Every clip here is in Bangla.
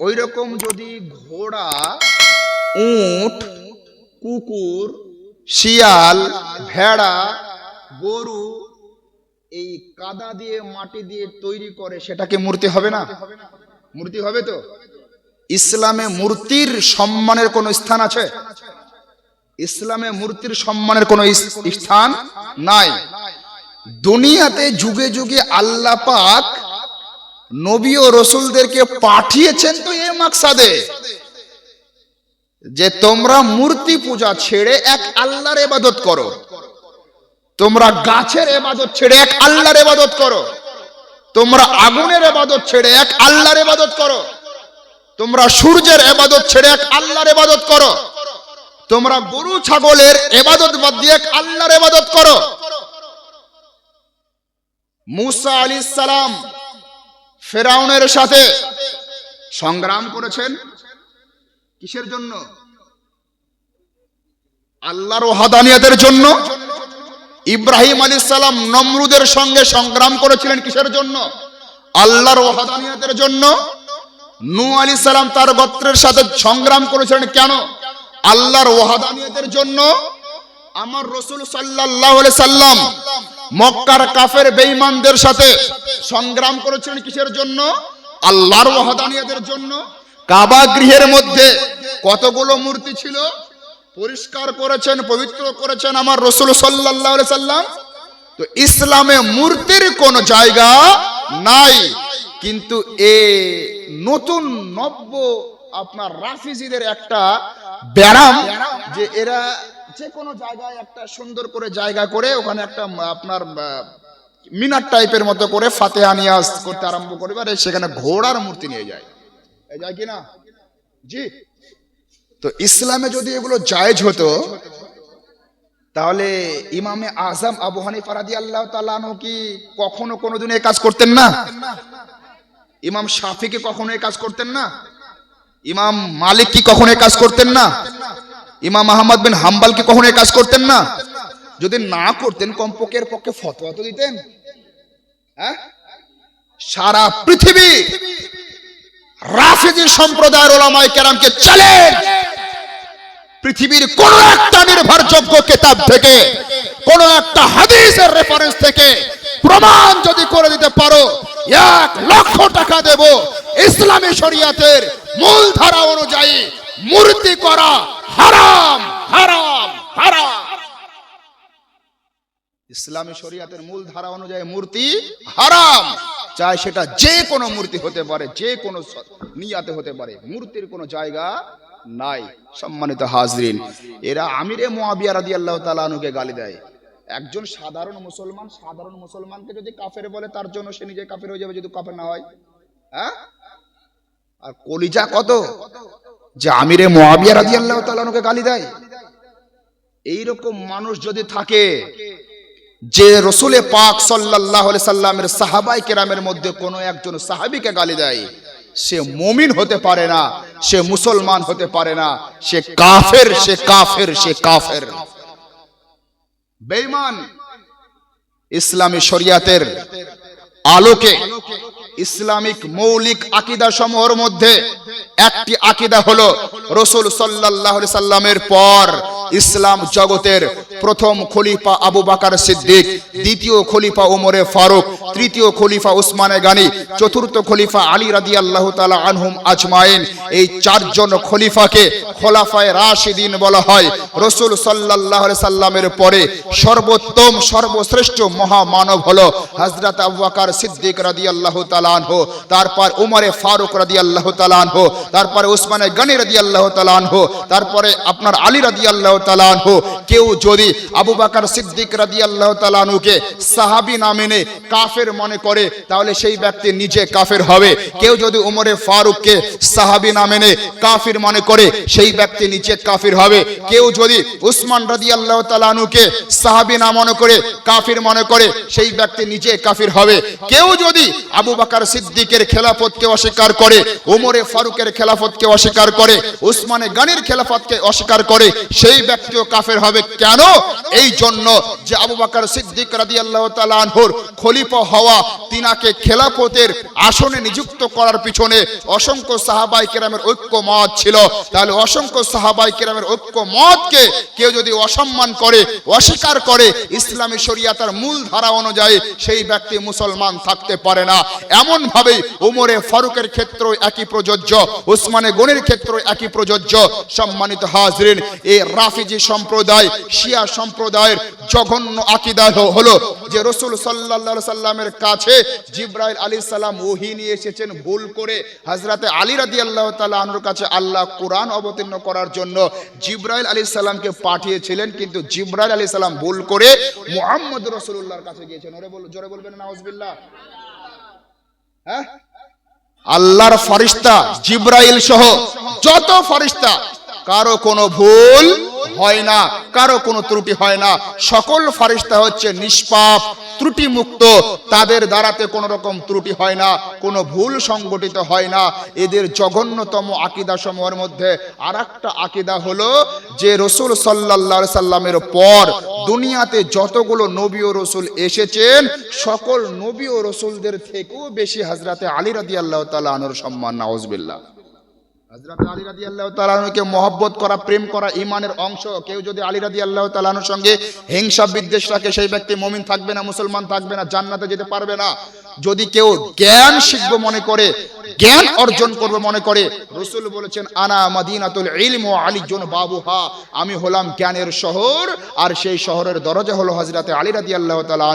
ওই রকম যদি ঘোড়া উট কুকুর শিয়াল ভেড়া গরু এই কাদা দিয়ে মাটি দিয়ে তৈরি করে সেটাকে মূর্তি হবে না? মূর্তি হবে তো? ইসলামে মূর্তির সম্মানের কোনো স্থান আছে? ইসলামে মূর্তির সম্মানের কোনো স্থান নাই। দুনিয়াতে যুগে যুগে আল্লাহ পাক নবী ও রসুলদেরকে পাঠিয়েছেন তো এ মাকসাদে যে তোমরা মূর্তি পূজা ছেড়ে এক আল্লাহর এবাদত করো। তোমরা গাছের এবাদত ছেড়ে এক আল্লাহর এবাদত করো। তোমরা আগুনের এবাদত ছেড়ে এক আল্লাহর এবাদত করো। তোমরা সূর্যের এবাদত ছেড়ে এক আল্লাহর এবাদত করো। তোমরা গরু, ছাগলের এবাদত বাদ দিয়ে এক আল্লাহর এবাদত করো। মুসা আলী সালাম ফেরাউনের সাথে সংগ্রাম করেছেন। কিসের জন্য? আল্লাহর ওহাদানিয়াতের জন্য। ইব্রাহিম আলী সালাম নমরুদের সঙ্গে সংগ্রাম করেছিলেন কিসের জন্য? আল্লাহর ওহাদানিয়াতের জন্য। নু আলী সালাম তার গোত্রের সাথে সংগ্রাম করেছিলেন কেন? আল্লাহর ওহাদানিয়তের জন্য। আমার রসুল সাল্লাহ সাল্লাম মক্কার কাফের বেঈমানদের সাথে সংগ্রাম করেছিলেন কিসের জন্য? আল্লাহর ওহাদানিয়তের জন্য। কাবা গৃহের মধ্যে কতগুলো মূর্তি ছিল? পরিষ্কার করেছেন, পবিত্র করেছেন আমার রসুল সাল্লাহ সাল্লাম। তো ইসলামে মূর্তির কোন জায়গা নাই। কিন্তু এ নতুন নব্য আপনার রাফিজিদের একটা ব্যারাম যে এরা যে কোনো জায়গায় একটা সুন্দর করে জায়গা করে ওখানে একটা আপনার মিনার টাইপের মতো করে ফাতেহা নিয়াজ করতে আরম্ভ আর সেখানে ঘোড়ার মূর্তি নিয়ে যায়। যায় কি না? জি? তো ইসলামে যদি এগুলো জায়েজ হতো, তাহলে ইমামে আজম আবু হানিফা রাদিয়াল্লাহু তাআলা আনহু কি কখনো কোনোদিন এই কাজ করতেন না? ইমাম শাফি কি কখনো এই কাজ করতেন না? ইমাম মালিক কি কখনো এই কাজ করতেন না? ইমাম আহমদ বিন হাম্বাল কি কখনো কাজ করতেন না? যদি না করতেন কমপক্ষের পক্ষে ফতোয়া তো দিতেন। হ্যাঁ? সারা পৃথিবী রাফিজি সম্প্রদায়ের ওলামায়ে কেরামকে চ্যালেঞ্জ পৃথিবীর কোন একটা নির্ভরযোগ্য কিতাব থেকে, কোন একটা হাদিসের রেফারেন্স থেকে প্রমাণ যদি করে দিতে পারো, এক লক্ষ টাকা দেব। ইসলামী শরিয়াতের মূল ধারা অনুযায়ী মূর্তি করা হারাম হারাম হারাম। ইসলামী শরিয়াতের মূল ধারা অনুযায়ী মূর্তি হারাম। চাই সেটা যে কোনো মূর্তি হতে পারে, যে কোনো নিয়াতে হতে পারে। মূর্তির কোনো জায়গা নাই, সম্মানিত হাজরিন। এরা আমিরে মুয়াবিয়া রাদিয়াল্লাহু তাআলা আনুকে গালি দেয়। একজন সাধারণ মুসলমান, সাধারণ মুসলমানকে যদি কাফের বলে, তার জন্য সে নিজে কাফের হয়ে যাবে যদি কাফের না হয়। হ্যাঁ? আর কলিজা কত? যে আমিরে মুয়াবিয়া রাদিয়াল্লাহু তাআলা আনুকে গালি দেয়। এইরকম মানুষ যদি থাকে, যে রসুলে পাক সাল্লাহ সাল্লামের সাহাবাই কেরামের মধ্যে কোনো একজন সাহাবিকে গালি দেয়, সে মমিন হতে পারে না, সে মুসলমান হতে পারে না, সে কাফের সে কাফের সে কাফের। বেঈমান, ইসলামী শরিয়াতের আলোকে ইসলামিক মৌলিক আকিদা সমূহের মধ্যে একটি আকিদা হলো রসুল সাল্লাহ সাল্লামের পর ইসলাম জগতের প্রথম খলিফা আবু বাকার সিদ্দিক, দ্বিতীয় খলিফা ওমরে ফারুক, তৃতীয় খলিফা উসমানে গানি, চতুর্থ খলিফা আলী রাদি আল্লাহ তালা আনহুম আজমাইন। এই চারজন খলিফাকে খোলাফায় রাশিদিন বলা হয়। রসুল সাল্লাহ সাল্লামের পরে সর্বোত্তম, সর্বশ্রেষ্ঠ মহামানব হলো হজরত আবু বাকার সিদ্দিক রাদি আল্লাহ তালানহ তারপর উমরে ফারুক রাদি আল্লাহ তালানহ তারপরে উসমানে গনি রাদি আল্লাহ তালানহ তারপরে আপনার আলী রাদি আল্লাহ তালানহ কেউ যদি আবু বাকার সিদ্দিক রাদি আল্লাহ তালানহুকে সাহাবি না মেনে কাফের মনে করে, তাহলে সেই ব্যক্তি নিজে কাফের হবে। কেউ যদি উমরে ফারুককে সাহাবি না মেনে কাফির মনে করে, সেই ব্যক্তি নিচে কাফির হবে। কেউ যদি উসমান রাদি আল্লাহ তালানুকে সাহাবি না মনে করে, কাফির মনে করে, সেই ব্যক্তি নিজে কাফির হবে। কেউ যদি আবু বাকার সিদ্দিকের খেলাফতকে অস্বীকার করে ওমরে ফারুকের খেলাফতকে অস্বীকার করে উসমানে গানির খেলাফতকে অস্বীকার করে সেই ব্যক্তিও কাফের হবে কেন? এই জন্য যে আবু বাকর সিদ্দিক রাদিয়াল্লাহু তাআলা আনহুর খলিফা হওয়া তিনাকে খেলাফতের আসনে নিযুক্ত করার পিছনে অসংখ্য সাহাবাই কেরামের ঐক্য মত ছিল। তাহলে অসংখ্য সাহাবাই কেরামের ঐক্য মতকে কেউ যদি অসম্মান করে, অস্বীকার করে, ইসলামী শরিয়াতার মূল ধারা অনুযায়ী সেই ব্যক্তি মুসলমান থাকতে পারে না। এমন ভাবেই উমরে ফারুকের ক্ষেত্রেও একই প্রযোজ্য উসমানে গনির ক্ষেত্রেও একই প্রযোজ্য। সম্মানিত হাজরিন, এই রাফিজি সম্প্রদায়, শিয়া সম্প্রদায়ের জঘন্য আকিদা হলো যে রসুল সাল্লাল্লাহু সাল্লামের কাছে জিব্রাইল আলী সাল্লাম ওহি নিয়ে এসেছেন ভুল করে হাজরাতে আলী রাদি আল্লাহ তালা আনুর কাছে আল্লাহ কোরআন অবতীর্ণ করার জন্য জিব্রাইল আলী সাল্লামকে পাঠিয়েছিলেন, কিন্তু জিব্রাইল আলী সাল্লাম ভুল করে মুহাম্মদ রসুল্লাহর কাছে গিয়েছেন। ওরে বল জোরে বলবেন নাউজবিল্লাহ। হ্যাঁ? আল্লাহর ফরিস্তা জিব্রাইল সহ যত ফরিস্তা, কারও কোনো ভুল হয় না, কারও কোনো ত্রুটি হয় না। সকল ফারিস্তা হচ্ছে নিষ্পাপ ত্রুটি মুক্ত তাদের দ্বারাতে কোনো রকম ত্রুটি হয় না, কোনো ভুল সংগঠিত হয় না। এদের জঘন্যতম আকিদা সমূহের মধ্যে আর একটা আকিদা হলো যে রসুল সাল্লাহ সাল্লামের পর দুনিয়াতে যতগুলো নবী ও রসুল এসেছেন, সকল নবী ও রসুলদের থেকেও বেশি হাজরাতে আলী রাদি আল্লাহ তালা আনুর সম্মান, নাউজবিল্লাহ। করা, প্রেম করা অংশ। কেউ যদি আলী আল্লাহ সঙ্গে হিংসা বিদ্বেষ রাখে, সেই ব্যক্তি মুমিন থাকবে না, মুসলমান থাকবে না, জান্নাতে যেতে পারবে না। যদি কেউ জ্ঞান শিখব মনে করে জ্ঞান অর্জন করবে মনে করে। রসুল বলেছেন আনা মাদিনাতুল ইলম ও আলীজন বাবুহা। আমি হলাম জ্ঞানের শহর আর সেই শহরের দরজা হলো হজরতে আলী রাদি আল্লাহ তালা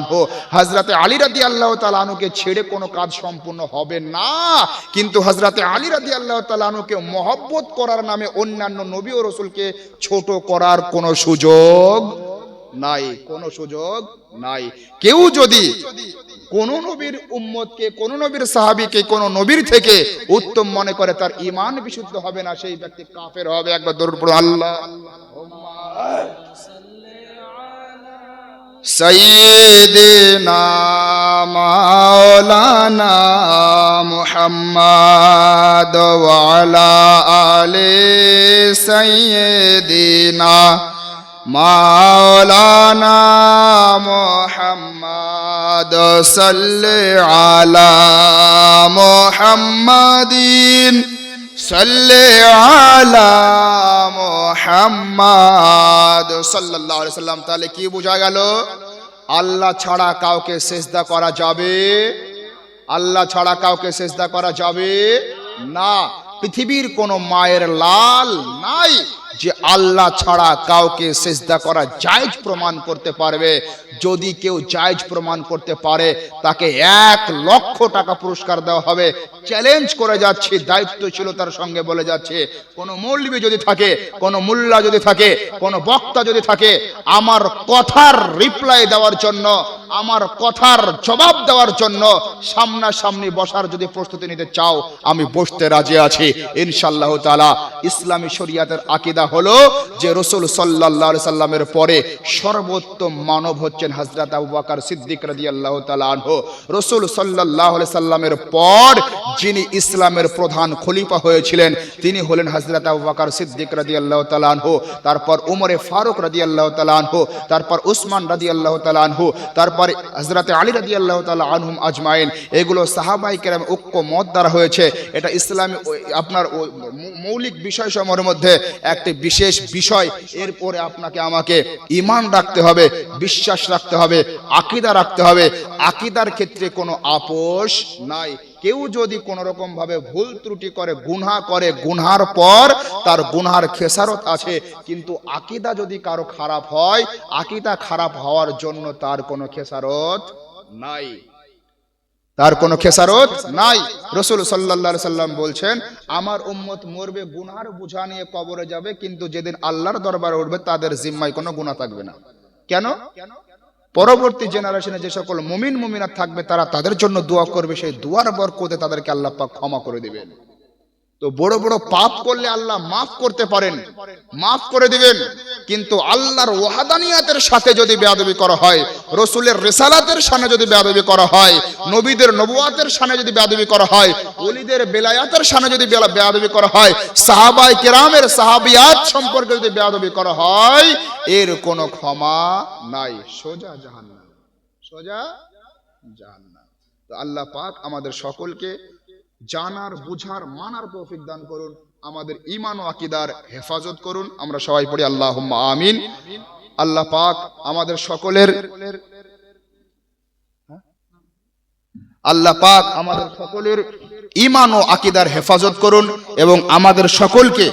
হজরতে আলী রাদি আল্লাহ তালা আনুকে ছেড়ে কোনো কাজ সম্পূর্ণ হবে না। কিন্তু হজরতে আলী রাদি আল্লাহ তালা আনুকে মহব্বত করার নামে অন্যান্য নবী ও রসুলকে ছোট করার কোনো সুযোগ নাই কোনো সুযোগ নাই। কেউ যদি কোনো নবীর উম্মতকে, কোনো নবীর সাহাবিকে, কোনো নবীর থেকে উত্তম মনে করে তার ইমান বিশুদ্ধ হবে না, সেই ব্যক্তি কাফের হবে। একবার দরুন পড়ো আল্লাহ। সৈয়দিনা মাওলানা মুহাম্মদ ওয়ালা আলে সৈয়দিনা মাওলানা মুহাম্মদ محمد صل على محمد صل على محمد صلى الله عليه وسلم তাহলে কি বোঝা গেল আল্লাহ ছাড়া কাউকে সেজদা করা যাবে আল্লাহ ছাড়া কাউকে সেজদা করা যাবে না পৃথিবীর কোনো মায়ের লাল নাই যে আল্লাহ ছাড়া কাউকে সেজদা করা জায়জ প্রমাণ করতে পারবে, যদি কেউ জায়েজ প্রমাণ করতে পারে, তাকে এক লক্ষ টাকা পুরস্কার দেওয়া হবে। চ্যালেঞ্জ করে যাচ্ছে, দায়িত্বশীলতার সঙ্গে বলে যাচ্ছে, কোনো মৌলবি যদি থাকে, কোনো মুল্লা যদি থাকে, কোনো বক্তা যদি থাকে, আমার কথার রিপ্লাই দেওয়ার জন্য আমার কথার জবাব দেওয়ার জন্য সামনাসামনি বসার যদি প্রস্তুতি নিতে চাও, আমি বসতে রাজি আছি। ইনশাল্লাহ তাআলা, ইসলামী শরিয়াতের আকিদা হলো যে রসুল আলাইহি সাল্লামের পরে সর্বোত্তম মানব হচ্ছেন হযরত আবু সিদ্দিক রাদিয়াল্লাহু তাআলা আনহু। রসুল আলাইহি সাল্লামের পর যিনি ইসলামের প্রধান খলিফা হয়েছিলেন, তিনি হলেন হযরত আবু সিদ্দিক রাদিয়াল্লাহু তাআলা আনহু। তারপর উমরে ফারুক রাদিয়াল্লাহু তাআলা আনহু। তারপর উসমান রাদিয়াল্লাহু তাআলা আনহু। তারপর হযরত আলী রাজি আল্লাহ তালা আনহুম আজমাইন। এগুলো সাহাবাই কেরাম ঐক্য মত দ্বারা হয়েছে। এটা ইসলামী আপনার মৌলিক বিষয় সমূহের মধ্যে একটি বিশেষ বিষয়। এরপরে আপনাকে আমাকে ইমান রাখতে হবে, বিশ্বাস রাখতে হবে, আকিদা রাখতে হবে। আকিদার ক্ষেত্রে কোনো আপোষ নাই। কেউ যদি কোনো রকম ভাবে ভুল ত্রুটি করে, গুনহা করে, গুনহার পর তার গুনহার খেসারত আছে। কিন্তু আকিদা যদি কারও খারাপ হয়, আকিদা খারাপ হওয়ার জন্য তার কোনো খেসারত নাই। তার কোনো খেসারত নাই। রসুল সাল্লাল্লাহু সাল্লাম বলছেন, আমার উম্মত মরবে, গুনহার বুঝা নিয়ে কবরে যাবে, কিন্তু যেদিন আল্লাহর দরবারে উঠবে, তাদের জিম্মায় কোনো গুনাহ থাকবে না। কেন কেন? পরবর্তী জেনারেশনে যে সকল মুমিন মুমিনা থাকবে, তারা তাদের জন্য দোয়া করবে। সেই দোয়ার বরকতে তাদেরকে আল্লাহ পাক ক্ষমা করে দিবেন। তো বড় বড় পাপ করলে আল্লাহ মাফ করতে পারেন। মাফ করে দিবেন। কিন্তু আল্লাহর ওয়াহাদানিয়াতের সাথে যদি বেয়াদবি করা হয়, রসুলের রেসালাতের সামনে যদি বেয়াদবি করা হয়, নবীদের নবুয়াতের সামনে যদি বেয়াদবি করা হয়, ওলিদের বেলায়াতের সামনে যদি বেয়াদবি করা হয়, সাহাবাই কেরামের সাহাবিয়াত সম্পর্কে যদি বেয়াদবি করা হয়, এর কোনো ক্ষমা নাই। সোজা জাহান্নাম। সোজা জাহান্নাম। তো আল্লাহ পাক আমাদের সকলকে জানার, বুঝার, মানার তৌফিক দান করুন। আমাদের ইমান ও আকিদার হেফাজত করুন। আমরা সবাই পড়ি আল্লাহ আমিন। আল্লাহ পাক আমাদের সকলের আল্লাহ পাক আমাদের সকলের ইমান ও আকিদার হেফাজত করুন এবং আমাদের সকলকে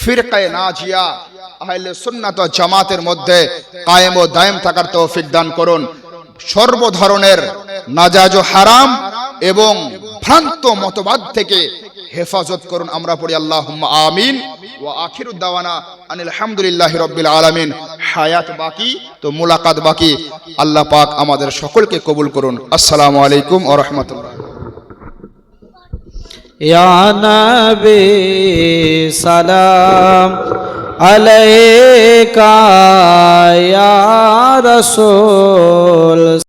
ফিরকায়ে নাজিয়া, আহলে সুন্নাত জামাতের মধ্যে কায়েম ও দায়েম থাকার তৌফিক দান করুন। সর্ব ধরনের নাজাজ হারাম এবং ভ্রান্ত মতবাদ থেকে হেফাজত করুন, আমরা পড়ি আল্লাহ আমিন। ও আখির আখিরুদ্দাওয়ানা আনিলহামদুলিল্লাহ রব্বিল আলমিন। হায়াত বাকি, তো মুলাকাত বাকি। আল্লাহ পাক আমাদের সকলকে কবুল করুন। আসসালামু আলাইকুম ও রহমতুল্লাহ। নবে, সালাম আলাইকা রসোল